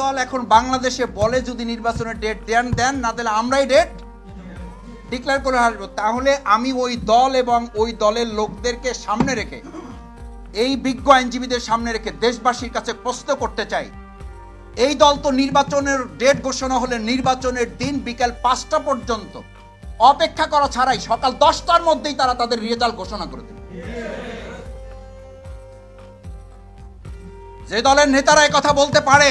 দল এখন বাংলাদেশে বলে যদি নির্বাচনের ডেট দেন দেন, না দিলে আমরাই ডেট ডিক্লেয়ার করে আসব তাহলে আমি ওই দল এবং ওই দলের লোকদেরকে সামনে রেখে, এই বিজ্ঞ আইনজীবীদের সামনে রেখে দেশবাসীর কাছে প্রশ্ন করতে চাই। এই দল তো নির্বাচনের ডেট ঘোষণা হলে নির্বাচনের দিন বিকাল পাঁচটা পর্যন্ত অপেক্ষা করা ছাড়াই সকাল দশটার মধ্যেই তারা তাদের রেজাল্ট ঘোষণা করে দেবে। যে দলের নেতারা কথা বলতে পারে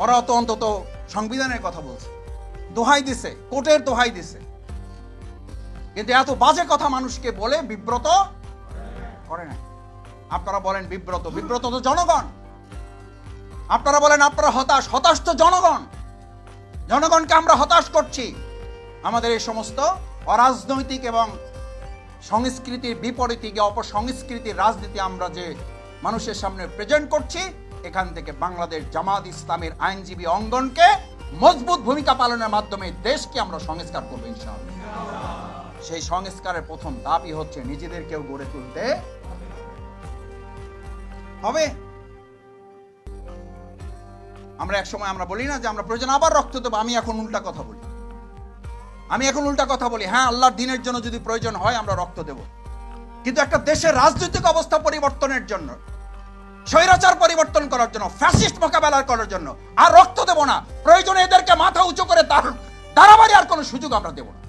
ওরা তো অন্তত সংবিধানের কথা বলছে। দোহাই দিছে, কোর্টের দোহাই দিছে। কিন্তু এত বাজে কথা মানুষকে বলে বিব্রত করে না। আপনারা বলেন বিব্রত বিব্রত তো জনগণ। আপনারা বলেন আপনারা হতাশ হতাশ তো জনগণ। জনগণকে আমরা হতাশ করছি। আমাদের এই সমস্ত অরাজনৈতিক এবং সংস্কৃতির বিপরীতে অপসংস্কৃতির রাজনীতি আমরা যে মানুষের সামনে প্রেজেন্ট করছি এখান থেকে বাংলাদেশ জামাত ইসলামের আইনজীবী অঙ্গনকে মজবুত ভূমিকা পালনের মাধ্যমে দেশকে আমরা সংস্কার করব ইনশাআল্লাহ। সেই সংস্কারের প্রথম দাবি হচ্ছে নিজেদেরকেও গড়ে তুলতে হবে। আমরা এক সময় আমরা বলি না যে আমরা প্রয়োজন আবার রক্ত দেবো, আমি এখন উল্টা কথা বলি। আমি এখন উল্টা কথা বলি হ্যাঁ আল্লাহর দিনের জন্য যদি প্রয়োজন হয় আমরা রক্ত দেব। কিন্তু একটা দেশের রাজনৈতিক অবস্থা পরিবর্তনের জন্য স্বৈরাচার পরিবর্তন করার জন্য ফ্যাসিস্ট মোকাবেলা করার জন্য। আর রক্ত দেব না। প্রয়োজনে এদেরকে মাথা উঁচু করে তার দাঁড়াবাড়ি আর কোনো সুযোগ আমরা দেব না।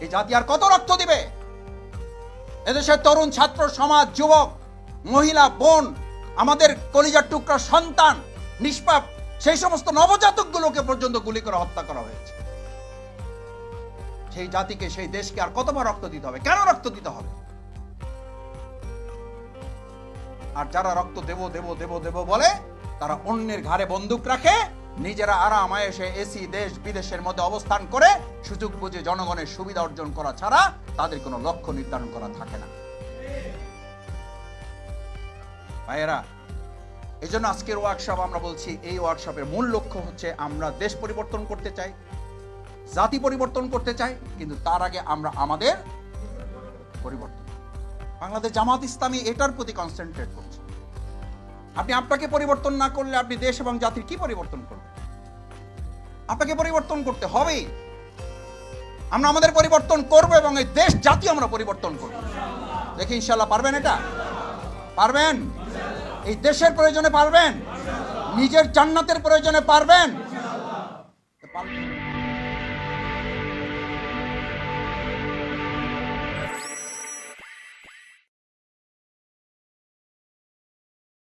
এই জাতি আর কত রক্ত দিবে? এদেশের তরুণ ছাত্র সমাজ, যুবক, মহিলা, বোন, আমাদের কলিজার টুকরা সন্তান, নিষ্পাপ, সেই সমস্ত নবজাতকগুলোকে পর্যন্ত গুলি করে হত্যা করা হয়েছে। সেই জাতিকে, সেই দেশকে আর কতবার রক্ত দিতে হবে? কেন রক্ত দিতে হবে? আর যারা রক্ত দেব দেব দেব দেব বলে, তারা অন্যের ঘাড়ে বন্দুক রাখে, নিজেরা আরাম আয়েসে এসি, দেশ, বিদেশের মধ্যে অবস্থান করে, সুযোগ বুঝে জনগণের সুবিধা অর্জন করা ছাড়া তাদের কোনো লক্ষ্য নির্ধারণ করা থাকে না। ভাইয়েরা এই জন্য আজকের ওয়ার্কশপ আমরা বলছি, এই ওয়ার্কশপের মূল লক্ষ্য হচ্ছে আমরা দেশ পরিবর্তন করতে চাই, জাতি পরিবর্তন করতে চাই, কিন্তু তার আগে আমরা আমাদের পরিবর্তন বাংলাদেশ জামাত ইসলামী এটার প্রতি কনসেন্ট্রেট করছে। আপনি আপনাকে পরিবর্তন না করলে আপনি দেশ এবং জাতির কি পরিবর্তন করবেন? আপনাকে পরিবর্তন করতে হবে। আমরা আমাদের পরিবর্তন করব এবং এই দেশ জাতি আমরা পরিবর্তন করব। দেখি ইনশাল্লাহ পারবেন এটা? পারবেন? এই দেশের প্রয়োজনে পারবেন? নিজের জান্নাতের প্রয়োজনে পারবেন? পারবেন।